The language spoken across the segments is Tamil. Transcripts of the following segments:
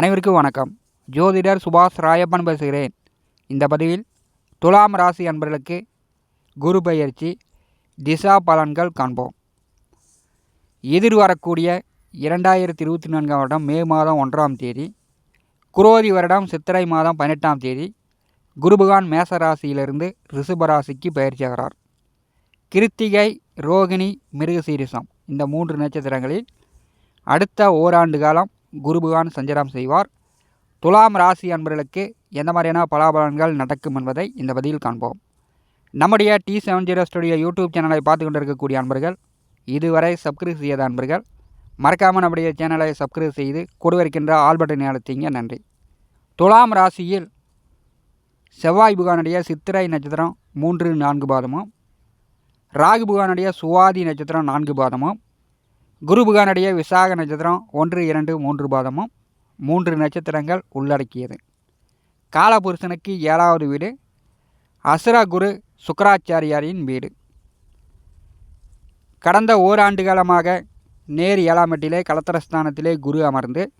அனைவருக்கும் வணக்கம். ஜோதிடர் சுபாஷ் ராயப்பன் பேசுகிறேன். இந்த பதிவில் துலாம் ராசி அன்பர்களுக்கு குரு பயிற்சி திசா பலன்கள் காண்போம். எதிர்வரக்கூடிய இரண்டாயிரத்தி இருபத்தி நான்காம் வருடம் மே மாதம் ஒன்றாம் தேதி குரோதி வருடம் சித்திரை மாதம் பதினெட்டாம் தேதி குருபகான் மேச ராசியிலிருந்து ரிஷபராசிக்கு பயிற்சியாகிறார் கிருத்திகை ரோகிணி மிருகசீரிசம் இந்த மூன்று நட்சத்திரங்களில் அடுத்த ஓராண்டு காலம் குரு பகவான் சஞ்சாரம் செய்வார். துலாம் ராசி அன்பர்களுக்கு எந்த மாதிரியான பலாபலன்கள் நடக்கும் என்பதை இந்த பதிவில் காண்போம். நம்முடைய T seven zero studio YouTube சேனலை பார்த்து கொண்டிருக்கக்கூடிய அன்பர்கள் இதுவரை சப்ஸ்கிரைப் செய்யாத அன்பர்கள் மறக்காமல் நம்முடைய சேனலை சப்ஸ்கிரைப் செய்து கொடுவருக்கின்ற ஆல்பட்டனை அழுத்திங்க நன்றி. துலாம் ராசியில் செவ்வாய் புகானுடைய சித்திரை நட்சத்திரம் மூன்று நான்கு பாதமும் ராகு புகானுடைய சுவாதி நட்சத்திரம் நான்கு பாதமும் குரு புகானுடைய விசாக நட்சத்திரம் ஒன்று இரண்டு மூன்று பாதமும் மூன்று நட்சத்திரங்கள் உள்ளடக்கியது. காலபுருஷனுக்கு ஏழாவது வீடு அசுரா குரு சுக்கராச்சாரியாரின் வீடு. கடந்த ஓராண்டு காலமாக நேர் ஏழாம் எட்டிலே குரு அமர்ந்து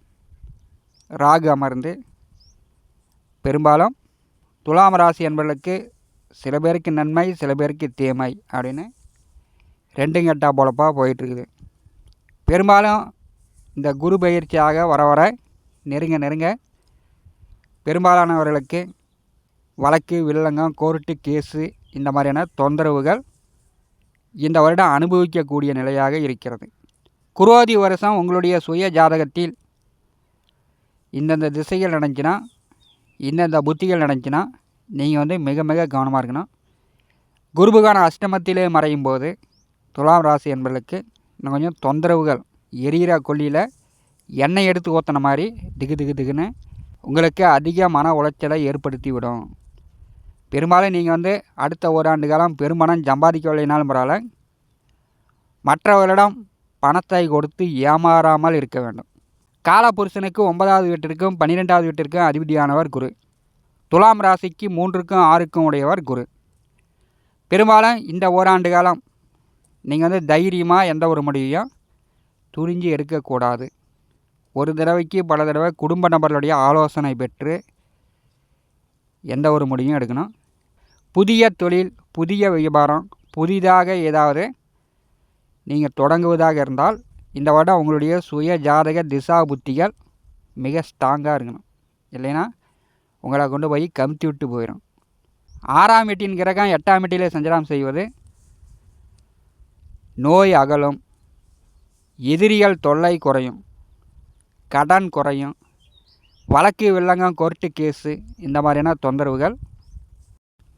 ராகு அமர்ந்து பெரும்பாலும் துலாம் ராசி என்பவர்களுக்கு சில பேருக்கு நன்மை சில பேருக்கு தீமை அப்படின்னு ரெண்டும் கெட்டா போலப்பாக போயிட்டுருக்குது பெரும்பாலும் இந்த குரு பயிற்சியாக வர வர நெருங்க நெருங்க பெரும்பாலானவர்களுக்கு வழக்கு வில்லங்கம் கோர்ட்டு கேஸு இந்த மாதிரியான தொந்தரவுகள் இந்த வருடம் அனுபவிக்கக்கூடிய நிலையாக இருக்கிறது. குரோதி வருஷம் உங்களுடைய சுய ஜாதகத்தில் இந்தந்த திசைகள் நடந்துச்சுன்னா இந்தந்த புத்திகள் நடந்துச்சுன்னா நீங்கள் வந்து மிக மிக கவனமாக இருக்கணும். குருபுகான அஷ்டமத்திலே மறையும் போது துலாம் ராசி என்பதற்கு கொஞ்சம் தொந்தரவுகள் எரியிற கொல்லியில் எண்ணெய் எடுத்து ஊற்றின மாதிரி திகு திகு திகுன்னு உங்களுக்கு அதிக மன உளைச்சலை ஏற்படுத்தி விடும் பெரும்பாலும் நீங்கள் வந்து அடுத்த ஓராண்டு காலம் பெருமனம் சம்பாதிக்கவில்லைனாலும் பரவாயில்ல. மற்றவர்களிடம் பணத்தை கொடுத்து ஏமாறாமல் இருக்க வேண்டும். காலபுருஷனுக்கு ஒன்பதாவது வீட்டிற்கும் பன்னிரெண்டாவது வீட்டிற்கும் அதிபதியானவர் குரு. துலாம் ராசிக்கு மூன்றுக்கும் ஆறுக்கும் உடையவர் குரு. பெரும்பாலும் இந்த ஓராண்டு காலம் நீங்கள் வந்து தைரியமாக எந்த ஒரு முடிவையும் துணிஞ்சு எடுக்கக்கூடாது. ஒரு தடவைக்கு பல தடவை குடும்ப நபர்களுடைய ஆலோசனை பெற்று எந்த ஒரு முடிவும் எடுக்கணும். புதிய தொழில் புதிய வியாபாரம் புதிதாக ஏதாவது நீங்கள் தொடங்குவதாக இருந்தால் இந்த வருடம் உங்களுடைய சுய ஜாதக திசா புத்திகள் மிக ஸ்ட்ராங்காக இருக்கணும். இல்லைன்னா உங்களை கொண்டு போய் கமுத்தி விட்டு போயிடும் ஆறாம் எட்டின் கிரகம் எட்டாம் எட்டிலே சஞ்சலம் செய்வது நோய் அகலும். எதிரிகள் தொல்லை குறையும். கடன் குறையும். வழக்கு வில்லங்கம் கோர்ட்டு கேஸு. இந்த மாதிரியான தொந்தரவுகள்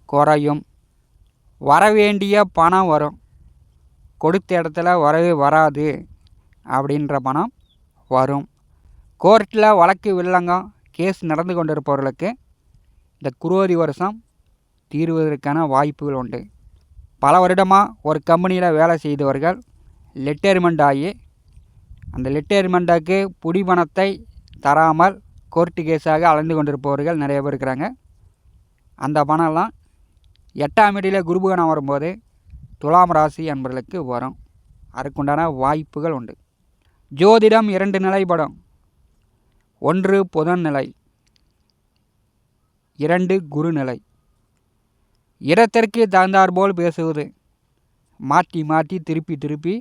குறையும். வரவேண்டிய பணம் வரும். கொடுத்த இடத்துல வரவே வராது அப்படின்ற பணம் வரும். கோர்ட்டில் வழக்கு வில்லங்கம் கேஸ் நடந்து கொண்டிருப்பவர்களுக்கு இந்த குரோதி வருஷம் தீர்வதற்கான வாய்ப்புகள் உண்டு. பல வருடமாக ஒரு கம்பெனியில் வேலை செய்தவர்கள் லெட்டர்மெண்ட் ஆகி அந்த லிட்டேர்மெண்ட்டுக்கு புடி பணத்தை தராமல் கோர்ட்டு கேஸாக அலைந்து கொண்டிருப்பவர்கள் நிறைய பேர் இருக்கிறாங்க. அந்த பணம்லாம் எட்டாம் இடையில் குருபுகணம் வரும்போது துலாம் ராசி என்பர்களுக்கு வரும். அதுக்குண்டான வாய்ப்புகள் உண்டு. ஜோதிடம் இரண்டு நிலைப்படும் ஒன்று புதன் நிலை இரண்டு குரு நிலை. இடத்திற்கு தகுந்தாற்போல் பேசுவது. மாற்றி மாற்றி திருப்பி திருப்பி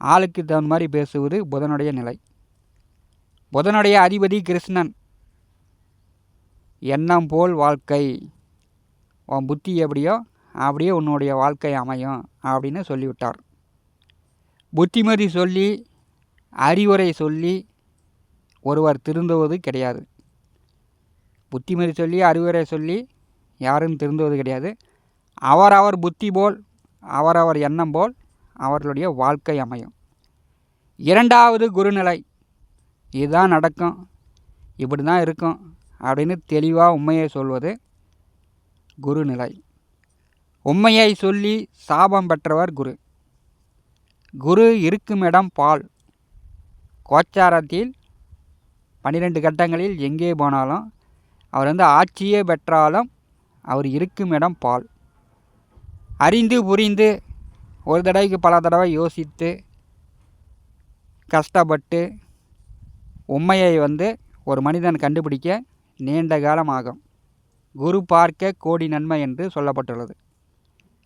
ஆளுக்கு தகுந்த மாதிரி பேசுவது புதனுடைய நிலை. புதனுடைய அதிபதி கிருஷ்ணன். எண்ணம் போல் வாழ்க்கை. உன் புத்தி எப்படியோ அப்படியே உன்னுடைய வாழ்க்கை அமையும் அப்படின்னு சொல்லிவிட்டார். புத்திமதி சொல்லி அறிவுரை சொல்லி ஒருவர் திருந்துவது கிடையாது. புத்திமதி சொல்லி அறிவுரை சொல்லி யாரும் திருந்துவது கிடையாது. அவரவர் புத்தி போல் அவரவர் எண்ணம் போல் அவர்களுடைய வாழ்க்கை அமையும். இரண்டாவது குருநிலை இதுதான் நடக்கும் இப்படி தான் இருக்கும் அப்படின்னு தெளிவாக உண்மையை சொல்வது குருநிலை. உண்மையை சொல்லி சாபம் பெற்றவர் குரு. குரு இருக்கும் இடம் பால். கோச்சாரத்தில் பன்னிரெண்டு கட்டங்களில் எங்கே போனாலும் அவர் வந்து ஆட்சியே பெற்றாலும் அவர் இருக்கும் இடம் பால். அறிந்து புரிந்து ஒரு தடவைக்கு பல தடவை யோசித்து கஷ்டப்பட்டு உண்மையை வந்து ஒரு மனிதன் கண்டுபிடிக்க நீண்ட காலம் ஆகும். குரு பார்க்க கோடி நன்மை என்று சொல்லப்பட்டுள்ளது.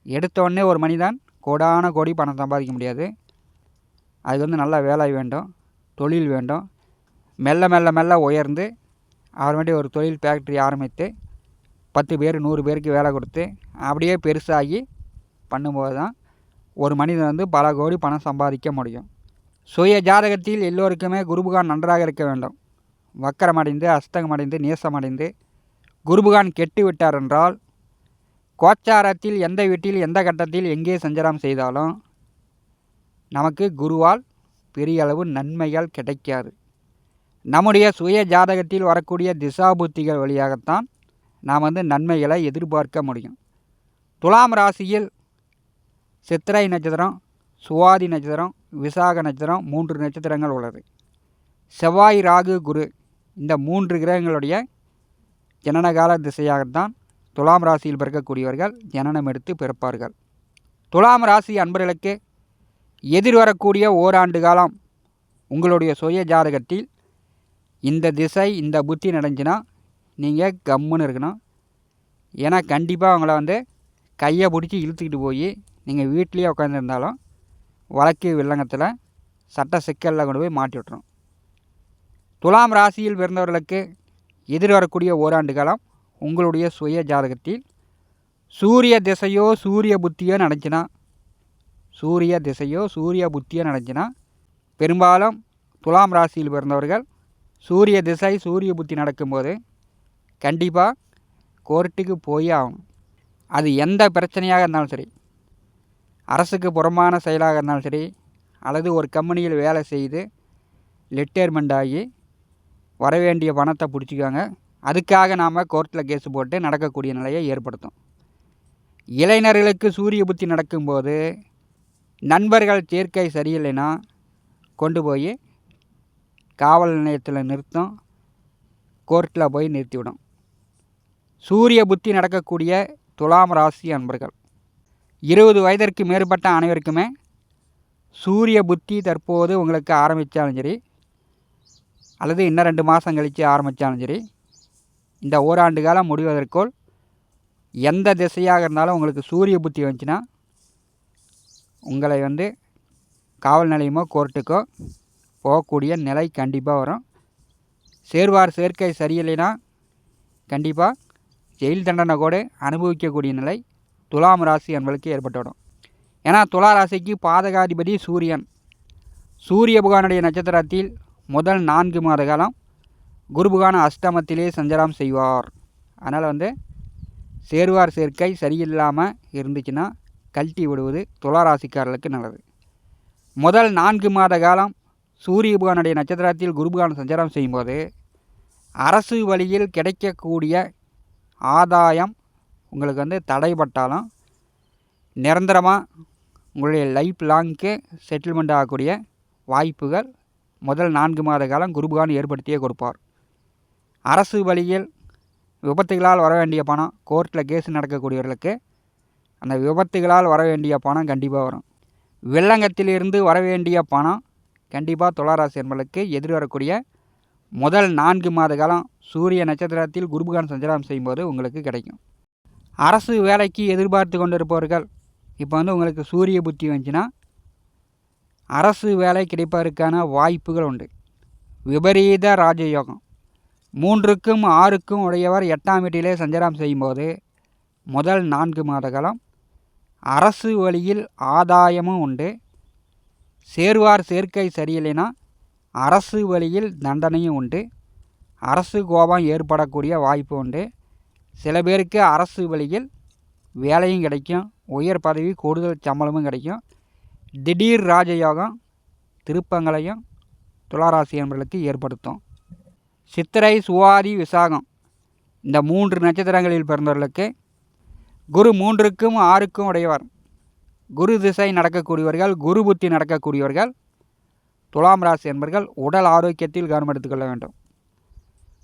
எடுத்தோடனே ஒரு மனிதன் கோடான கோடி பணம் சம்பாதிக்க முடியாது. அதுக்கு வந்து நல்ல வேலை வேண்டும் தொழில் வேண்டும். மெல்ல மெல்ல மெல்ல உயர்ந்து அப்புறமேட்டு ஒரு தொழில் ஃபேக்ட்ரி ஆரம்பித்து பத்து பேர் நூறு பேருக்கு வேலை கொடுத்து அப்படியே பெருசாகி பண்ணும்போது தான் ஒரு மனிதன் வந்து பல கோடி பணம் சம்பாதிக்க முடியும். சுய ஜாதகத்தில் எல்லோருக்குமே குருபகான் நன்றாக இருக்க வேண்டும். வக்கரமடைந்து அஸ்தகமடைந்து நேசமடைந்து குருபகான் கெட்டு விட்டார் என்றால் கோச்சாரத்தில் எந்த வீட்டில் எந்த கட்டத்தில் எங்கே சஞ்சாரம் செய்தாலும் நமக்கு குருவால் பெரிய அளவு நன்மைகள் கிடைக்காது. நம்முடைய சுய ஜாதகத்தில் வரக்கூடிய திசாபுத்திகள் வழியாகத்தான் நாம் வந்து நன்மைகளை எதிர்பார்க்க முடியும். துலாம் ராசியில் சித்திரை நட்சத்திரம் சுவாதி நட்சத்திரம் விசாக நட்சத்திரம் மூன்று நட்சத்திரங்கள் உள்ளது. செவ்வாய் ராகு குரு இந்த மூன்று கிரகங்களுடைய ஜனனகால திசையாகத்தான் துலாம் ராசியில் பிறக்கக்கூடியவர்கள் ஜனனம் எடுத்து பிறப்பார்கள். துலாம் ராசி அன்பர்களுக்கு எதிர்வரக்கூடிய ஓராண்டு காலம் உங்களுடைய சுய ஜாதகத்தில் இந்த திசை இந்த புத்தி நடந்துச்சுன்னா நீங்கள் கம்முன்னு இருக்கணும். ஏன்னா கண்டிப்பாக அவங்கள வந்து கையை பிடிச்சி இழுத்துக்கிட்டு போய் நீங்கள் வீட்லேயே உட்காந்துருந்தாலும் வழக்கு வில்லங்கத்தில் சட்ட சிக்கலில் கொண்டு போய் மாட்டி விட்டுரும். துலாம் ராசியில் பிறந்தவர்களுக்கு எதிர்வரக்கூடிய ஓராண்டு காலம் உங்களுடைய சுய ஜாதகத்தில் சூரிய திசையோ சூரிய புத்தியோ நடந்துச்சுன்னா சூரிய திசையோ சூரிய புத்தியோ நடந்துச்சுன்னா பெரும்பாலும் துலாம் ராசியில் பிறந்தவர்கள் சூரிய திசை சூரிய புத்தி நடக்கும்போது கண்டிப்பாக கோர்ட்டுக்கு போய் ஆகணும். அது எந்த பிரச்சனையாக இருந்தாலும் சரி அரசுக்கு புறமான செயலாக இருந்தாலும் சரி அல்லது ஒரு கம்பெனியில் வேலை செய்து ரிட்டையர்மெண்ட் ஆகி வர வேண்டிய பணத்தை பிடிச்சிக்காங்க அதுக்காக நாம் கோர்ட்டில் கேஸ் போட்டு நடக்கக்கூடிய நிலையை ஏற்படுத்தும். இளைஞர்களுக்கு சூரிய புத்தி நடக்கும்போது நண்பர்கள் சேர்க்கை சரியில்லைன்னா கொண்டு போய் காவல் நிலையத்தில் நிறுத்தம் கோர்ட்டில் போய் நிறுத்திவிடும். சூரிய புத்தி நடக்கக்கூடிய துலாம் ராசி அன்பர்கள். இருபது வயதிற்கு மேற்பட்ட அனைவருக்குமே சூரிய புத்தி தற்போது உங்களுக்கு ஆரம்பித்தாலும் சரி அல்லது இன்னும் ரெண்டு மாதம் கழித்து ஆரம்பித்தாலும் சரி இந்த ஓராண்டு காலம் முடிவதற்குள் எந்த திசையாக இருந்தாலும் உங்களுக்கு சூரிய புத்தி வந்துச்சுன்னா உங்களை வந்து காவல் நிலையமோ கோர்ட்டுக்கோ போகக்கூடிய நிலை கண்டிப்பாக வரும். சேர்வார் சேர்க்கை சரியில்லைன்னா கண்டிப்பாக ஜெயில் தண்டனை கூட அனுபவிக்கக்கூடிய நிலை துலாம் ராசி அன்பளுக்கு ஏற்பட்டுவிடும். ஏன்னா துலா ராசிக்கு பாதகாதிபதி சூரியன். சூரிய புகானுடைய நட்சத்திரத்தில் முதல் நான்கு மாத காலம் குருபுகான அஷ்டமத்திலே சஞ்சாரம் செய்வார். அதனால் வந்து சேர்வார் சேர்க்கை சரியில்லாமல் இருந்துச்சுன்னா கழட்டி விடுவது துலா ராசிக்காரர்களுக்கு நல்லது. முதல் நான்கு மாத காலம் சூரிய புகானுடைய நட்சத்திரத்தில் குருபுகான் சஞ்சாரம் செய்யும்போது அரசு வழியில் கிடைக்கக்கூடிய ஆதாயம் உங்களுக்கு வந்து தடைப்பட்டாலும் நிரந்தரமாக உங்களுடைய லைஃப் லாங்க்கு செட்டில்மெண்ட் ஆகக்கூடிய வாய்ப்புகள் முதல் நான்கு மாத காலம் குருபகான் ஏற்படுத்தியே கொடுப்பார். அரசு வழியில் விபத்துகளால் வர வேண்டிய பணம் கோர்ட்டில் கேஸ் நடக்கக்கூடியவர்களுக்கு அந்த விபத்துகளால் வர வேண்டிய பணம் கண்டிப்பாக வரும். வெள்ளங்கத்திலிருந்து வர வேண்டிய பணம் கண்டிப்பாக துளாராசி என்பதற்கு எதிர்வரக்கூடிய முதல் நான்கு மாத காலம் சூரிய நட்சத்திரத்தில் குருபகான் சஞ்சாரம் செய்யும்போது உங்களுக்கு கிடைக்கும். அரசு வேலைக்கு எதிர்பார்த்து கொண்டிருப்பவர்கள் இப்போ வந்து உங்களுக்கு சூரிய புத்தி வந்துச்சுன்னா அரசு வேலை கிடைப்பதற்கான வாய்ப்புகள் உண்டு. விபரீத ராஜயோகம். மூன்றுக்கும் ஆறுக்கும் உடையவர் எட்டாம் வீட்டிலே சஞ்சாரம் செய்யும்போது முதல் நான்கு மாத காலம் அரசு வழியில் ஆதாயமும் உண்டு. சேர்வார் சேர்க்கை சரியில்லைன்னா அரசு வழியில் தண்டனையும் உண்டு. அரசு கோபம் ஏற்படக்கூடிய வாய்ப்பு உண்டு. சில பேருக்கு அரசு வழியில் வேலையும் கிடைக்கும் உயர் பதவி கூடுதல் சம்பளமும் கிடைக்கும். திடீர் ராஜயோகம் திருப்பங்களையும் துளாராசி என்பர்களுக்கு ஏற்படுத்தும். சித்திரை சுவாதி விசாகம் இந்த மூன்று நட்சத்திரங்களில் பிறந்தவர்களுக்கு குரு மூன்றுக்கும் ஆறுக்கும் உடையவர். குரு திசை நடக்கக்கூடியவர்கள் குரு புத்தி நடக்கக்கூடியவர்கள் துலாம் ராசி என்பர்கள் உடல் ஆரோக்கியத்தில் கவனம் எடுத்துக்கொள்ள வேண்டும்.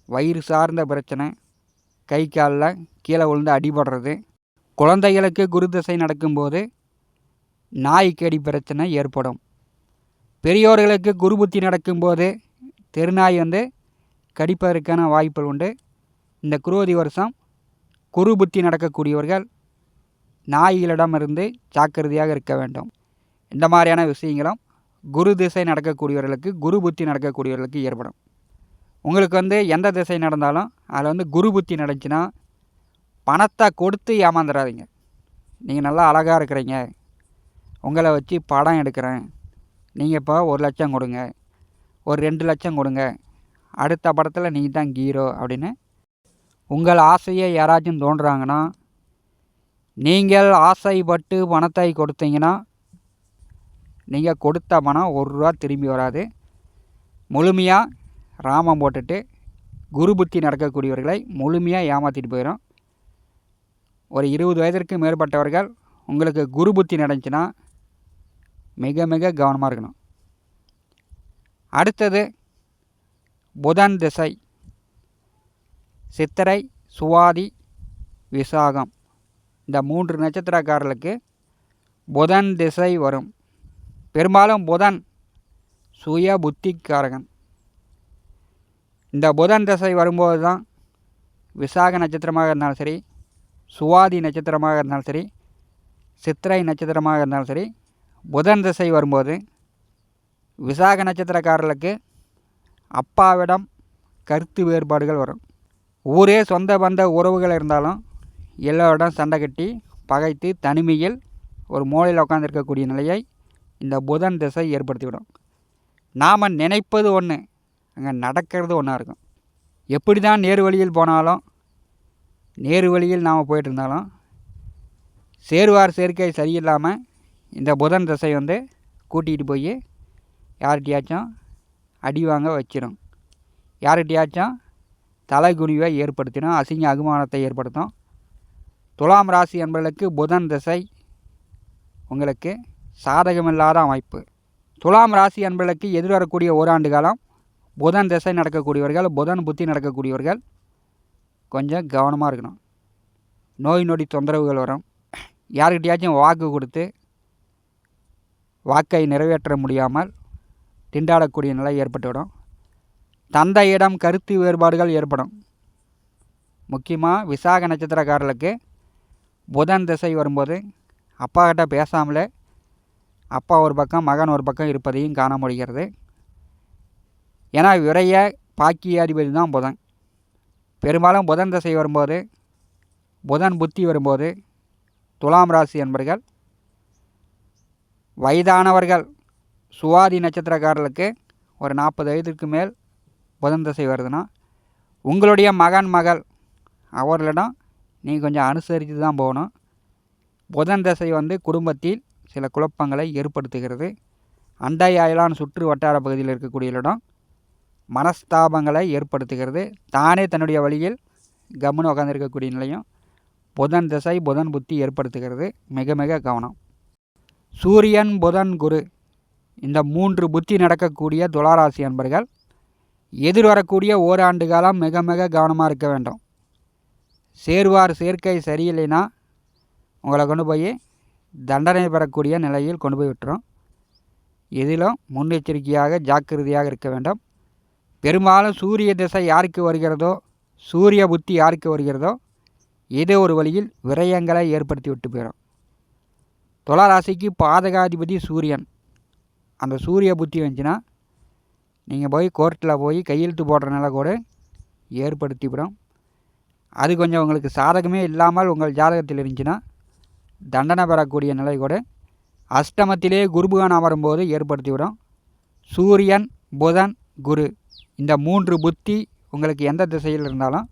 வயிறு சார்ந்த பிரச்சனை கை காலில் கீழே விழுந்து அடிபடுறது குழந்தைகளுக்கு குரு திசை நடக்கும்போது நாய் கடி பிரச்சனை ஏற்படும். பெரியோர்களுக்கு குரு புத்தி நடக்கும்போது தெருநாய் வந்து கடிப்பதற்கான வாய்ப்புகள் உண்டு. இந்த குரோதி வருஷம் குரு புத்தி நடக்கக்கூடியவர்கள் நாய்களிடமிருந்து ஜாக்கிரதையாக இருக்க வேண்டும். இந்த மாதிரியான விஷயங்களும் குரு திசை நடக்கக்கூடியவர்களுக்கு குரு புத்தி நடக்கக்கூடியவர்களுக்கு ஏற்படும். உங்களுக்கு வந்து எந்த திசை நடந்தாலும் அதில் வந்து குரு புத்தி நடந்துச்சுன்னா பணத்தை கொடுத்து ஏமாந்துடாதீங்க நீங்கள் நல்லா அழகாக இருக்கிறீங்க. உங்களை வச்சு படம் எடுக்கிறேன். நீங்கள் இப்போ ஒரு லட்சம் கொடுங்க. ஒரு ரெண்டு லட்சம் கொடுங்க. அடுத்த படத்தில் நீங்கள் தான் ஹீரோ அப்படின்னு உங்கள் ஆசையை யாராச்சும் தோன்றுறாங்கன்னா நீங்கள் ஆசைப்பட்டு பணத்தை கொடுத்தீங்கன்னா நீங்கள் கொடுத்த பணம் ஒரு ரூபா திரும்பி வராது. முழுமையாக ராமம் போட்டுட்டு குரு புத்தி நடக்கக்கூடியவர்களை முழுமையாக ஏமாற்றிட்டு போயிடும் ஒரு இருபது வயதிற்கு மேற்பட்டவர்கள் உங்களுக்கு குரு புத்தி நடந்துச்சுன்னா மிக மிக கவனமாக இருக்கணும். அடுத்தது புதன் திசை சித்திரை சுவாதி விசாகம். இந்த மூன்று நட்சத்திரக்காரர்களுக்கு புதன் திசை வரும். பெரும்பாலும் புதன் சுய புத்திக்காரகன். இந்த புதன் திசை வரும்போது தான் விசாக நட்சத்திரமாக இருந்தாலும் சரி சுவாதி நட்சத்திரமாக இருந்தாலும் சரி சித்திரை நட்சத்திரமாக இருந்தாலும் சரி புதன் திசை வரும்போது விசாக நட்சத்திரக்காரர்களுக்கு அப்பாவிடம் கருத்து வேறுபாடுகள் வரும். ஊரே சொந்த பந்த உறவுகள் இருந்தாலும் எல்லோரிடம் சண்டை கட்டி பகைத்து தனிமையில் ஒரு மூலையில் உட்காந்துருக்கக்கூடிய நிலையை இந்த புதன் திசை ஏற்படுத்திவிடும். நாம் நினைப்பது ஒன்று அங்கே நடக்கிறது ஒன்றா இருக்கும். எப்படி தான் நேரு வழியில் போனாலும் நேரு வழியில் நாம் போயிட்டு இருந்தாலும் சேருவார் சேர்க்கை சரியில்லாமல் இந்த புதன் திசை வந்து கூட்டிகிட்டு போய் யார்கிட்டயாச்சும் அடி வாங்க வச்சிடும் யார்கிட்டயாச்சும் தலைகுனிவை ஏற்படுத்தினோம் அசிங்க அகுமானத்தை ஏற்படுத்தும். துலாம் ராசி என்பவர்களுக்கு புதன் திசை உங்களுக்கு சாதகமில்லாத அமைப்பு. துலாம் ராசி என்பவர்களுக்கு எதிர்வரக்கூடிய ஓராண்டு காலம் புதன் திசை நடக்கக்கூடியவர்கள் புதன் புத்தி நடக்கக்கூடியவர்கள் கொஞ்சம் கவனமாக இருக்கணும். நோய் நொடி தொந்தரவுகள் வரும். யாருக்கிட்டையாச்சும் வாக்கு கொடுத்து வாக்கை நிறைவேற்ற முடியாமல் திண்டாடக்கூடிய நிலை ஏற்பட்டுவிடும். தந்தையிடம் கருத்து வேறுபாடுகள் ஏற்படும். முக்கியமாக விசாக நட்சத்திரக்காரர்களுக்கு புதன் திசை வரும்போது அப்பாக்கிட்ட பேசாமலே அப்பா ஒரு பக்கம் மகன் ஒரு பக்கம் இருப்பதையும் காண முடிகிறது. ஏன்னா விரைய பாக்கியாதிபதி தான் புதன். பெரும்பாலும் புதன் திசை வரும்போது புதன் புத்தி வரும்போது துலாம் ராசி என்பர்கள் வயதானவர்கள் சுவாதி நட்சத்திரக்காரர்களுக்கு ஒரு நாற்பது வயதுக்கு மேல் புதன் திசை வருதுன்னா உங்களுடைய மகன் மகள் அவர்களிடம் நீங்கள் கொஞ்சம் அனுசரித்து தான் போகணும். புதன் திசை வந்து குடும்பத்தில் சில குழப்பங்களை ஏற்படுத்துகிறது. அண்டை அயலான் சுற்று வட்டார பகுதியில் இருக்கக்கூடிய இடம் மனஸ்தாபங்களை ஏற்படுத்துகிறது. தானே தன்னுடைய வழியில் கம்முன்னு உட்காந்துருக்கக்கூடிய நிலையும் புதன் திசை புதன் புத்தி ஏற்படுத்துகிறது. மிக மிக கவனம். சூரியன் புதன் குரு இந்த மூன்று புத்தி நடக்கக்கூடிய துளாராசி அன்பர்கள் எதிர்வரக்கூடிய ஓராண்டு காலம் மிக மிக கவனமாக இருக்க வேண்டும். சேர்வார் சேர்க்கை சரியில்லைன்னா உங்களை கொண்டு போய் தண்டனை பெறக்கூடிய நிலையில் கொண்டு போய் விட்டுரும். இதிலும் முன்னெச்சரிக்கையாக ஜாக்கிரதையாக இருக்க வேண்டும். பெரும்பாலும் சூரிய திசை யாருக்கு வருகிறதோ சூரிய புத்தி யாருக்கு வருகிறதோ ஏதோ ஒரு வழியில் விரயங்களை ஏற்படுத்தி விட்டு போயிடும் துளராசிக்கு பாதகாதிபதி சூரியன். அந்த சூரிய புத்தி வந்துச்சுன்னா நீங்கள் போய் கோர்ட்டில் போய் கையெழுத்து போடுற நிலை கூட ஏற்படுத்திவிடும் அது கொஞ்சம் உங்களுக்கு சாதகமே இல்லாமல் உங்கள் ஜாதகத்தில் இருந்துச்சுன்னா தண்டனை பெறக்கூடிய நிலை கூட அஷ்டமத்திலே குருபுகான் அமரும்போது ஏற்படுத்திவிடும் சூரியன் புதன் குரு. இந்த மூன்று புத்தி உங்களுக்கு எந்த திசையில் இருந்தாலும்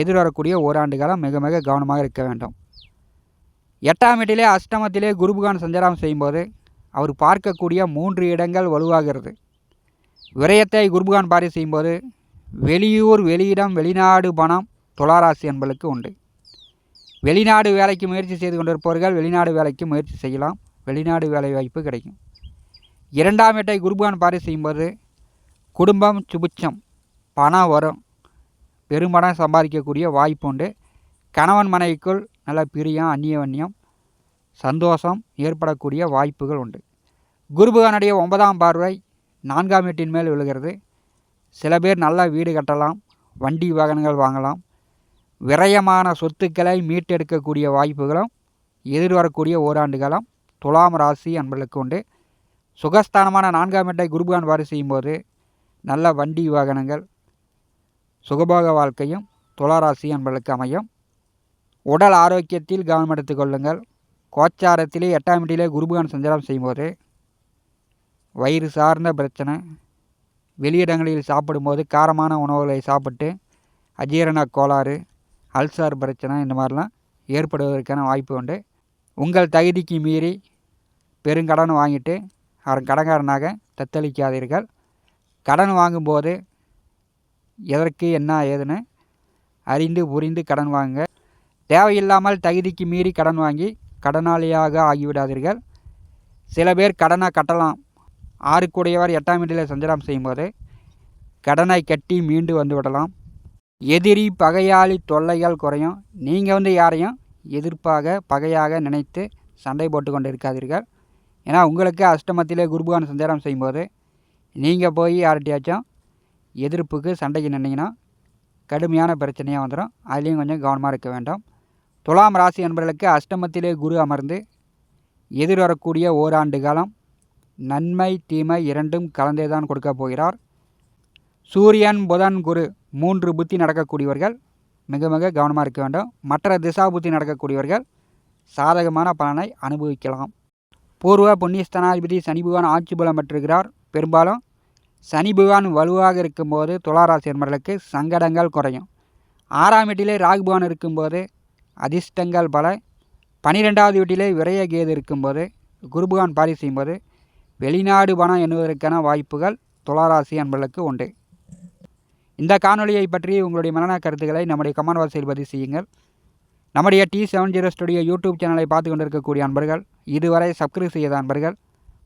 எதிர்வரக்கூடிய ஓராண்டு காலம் மிக மிக கவனமாக இருக்க வேண்டும். எட்டாம் வீட்டிலே அஷ்டமத்திலே குருபுகான் சஞ்சாரம் செய்யும்போது அவர் பார்க்கக்கூடிய மூன்று இடங்கள் வலுவாகிறது. விரயத்தை குருபுகான் பாரி செய்யும்போது வெளியூர் வெளியிடம் வெளிநாடு பணம் துளாராசி என்பளுக்கு உண்டு. வெளிநாடு வேலைக்கு முயற்சி செய்து கொண்டிருப்பவர்கள் வெளிநாடு வேலைக்கு முயற்சி செய்யலாம். வெளிநாடு வேலை வாய்ப்பு கிடைக்கும். இரண்டாம் வீட்டை குருபுகான் பாரி செய்யும்போது குடும்பம் சுபிச்சம் பணம் வரும் பெரும்பணம் சம்பாதிக்கக்கூடிய வாய்ப்பு உண்டு. கணவன் மனைவிக்குள் நல்ல பிரியம் அந்நியவன்யம் சந்தோஷம் ஏற்படக்கூடிய வாய்ப்புகள் உண்டு. குருபகானுடைய ஒன்பதாம் பார்வை நான்காம் வீட்டின் மேல் விழுகிறது. சில பேர் நல்ல வீடு கட்டலாம் வண்டி வாகனங்கள் வாங்கலாம். விரயமான சொத்துக்களை மீட்டெடுக்கக்கூடிய வாய்ப்புகளும் எதிர்வரக்கூடிய ஓராண்டு காலம் துலாம் ராசி அன்பர்களுக்கு உண்டு. சுகஸ்தானமான நான்காம் வீட்டை குருபகான் வாரி செய்யும்போது நல்ல வண்டி வாகனங்கள் சுகபோக வாழ்க்கையும் துளாராசி அன்பர்களுக்கு அமையும். உடல் ஆரோக்கியத்தில் கவனம் எடுத்துக் கொள்ளுங்கள். கோச்சாரத்திலே எட்டாம் இடத்திலே குருபகான் சஞ்சாரம் செய்யும்போது வயிறு சார்ந்த பிரச்சனை வெளியிடங்களில் சாப்பிடும்போது காரமான உணவுகளை சாப்பிட்டு அஜீரண கோளாறு அல்சர் பிரச்சனை இந்த மாதிரிலாம் ஏற்படுவதற்கான வாய்ப்பு உண்டு. உங்கள் தகுதிக்கு மீறி பெருங்கடன் வாங்கிட்டு அவர் கடன்காரனாக தத்தளிக்காதீர்கள். கடன் வாங்கும்போது எதற்கு என்ன ஏதுன்னு அறிந்து புரிந்து கடன் வாங்க தேவையில்லாமல் தகுதிக்கு மீறி கடன் வாங்கி கடனாளியாக ஆகிவிடாதீர்கள். சில பேர் கடனை கட்டலாம். ஆறுக்குடையவர் எட்டாம் வீட்டில் சஞ்சலம் செய்யும்போது கடனை கட்டி மீண்டு வந்து விடலாம். எதிரி பகையாளி தொல்லைகள் குறையும். நீங்கள் வந்து யாரையும் எதிர்ப்பாக பகையாக நினைத்து சண்டை போட்டு கொண்டு இருக்காதீர்கள். ஏன்னா உங்களுக்கு அஷ்டமத்திலே குருபகான் சஞ்சாரம் செய்யும்போது நீங்கள் போய் யார்கிட்டயாச்சும் எதிர்ப்புக்கு சண்டைக்கு நின்னீங்கன்னா கடுமையான பிரச்சனையாக வந்துடும். அதுலேயும் கொஞ்சம் கவனமாக இருக்க வேண்டும். துலாம் ராசி என்பவர்களுக்கு அஷ்டமத்திலே குரு அமர்ந்து எதிர்வரக்கூடிய ஓராண்டு காலம் நன்மை தீமை இரண்டும் கலந்தே தான் கொடுக்க போகிறார். சூரியன் புதன் குரு மூன்று புத்தி நடக்கக்கூடியவர்கள். மிக மிக கவனமாக இருக்க வேண்டும். மற்ற திசா புத்தி நடக்கக்கூடியவர்கள் சாதகமான பலனை அனுபவிக்கலாம். பூர்வ புண்ணியஸ்தனாதிபதி சனி பகவான் ஆட்சி பலம் பெற்றிருக்கிறார். பெரும்பாலும் சனி பகவான் வலுவாக இருக்கும்போது துளாராசி நண்பர்களுக்கு சங்கடங்கள் குறையும். ஆறாம் வீட்டிலே ராகு பகவான் இருக்கும்போது அதிர்ஷ்டங்கள் பல. பனிரெண்டாவது வீட்டிலே விரைய கேது இருக்கும்போது குருபகான் பாரி செய்யும்போது வெளிநாடு பணம் எண்ணுவதற்கான வாய்ப்புகள் துளாராசி அன்பர்களுக்கு உண்டு. இந்த காணொலியை பற்றி உங்களுடைய மனநல கருத்துக்களை நம்முடைய கமெண்ட் வாசியில் பதிவு செய்யுங்கள். நம்முடைய T seven zero studio YouTube சேனலை பார்த்து கொண்டிருக்கக்கூடிய அன்பர்கள் இதுவரை சப்ஸ்கிரைப் செய்யாத அன்பர்கள்